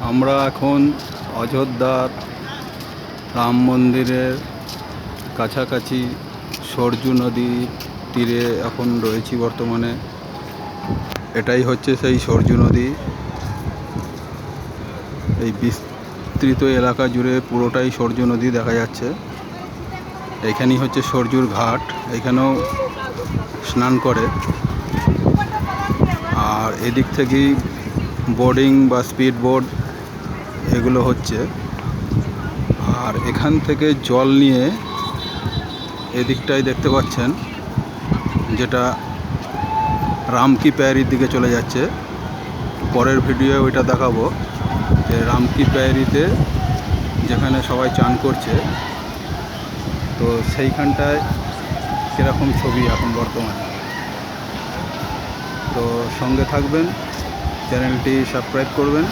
আমরা এখন অযোধ্যার রাম মন্দিরের কাছাকাছি সরজু নদীর তীরে এখন রয়েছি বর্তমানে। এটাই হচ্ছে সেই সরজু নদী। এই বিস্তৃত এলাকা জুড়ে পুরোটাই সরজু নদী দেখা যাচ্ছে। এখানেই হচ্ছে সরজুর ঘাট, এখানেও স্নান করে। আর এদিক থেকেই বোর্ডিং বা স্পিড বোট এগুলো হচ্ছে। আর এখান থেকে জল নিয়ে এদিকটাই দেখতে পাচ্ছেন, যেটা রামকি প্যারির দিকে চলে যাচ্ছে। পরের ভিডিও ওইটা দেখাবো, যে রামকি প্যারিতে যেখানে সবাই চান করছে। তো সেইখানটায় কীরকম ছবি এখন বর্তমানে? তো সঙ্গে থাকবেন, চ্যানেলটি সাবস্ক্রাইব করবেন।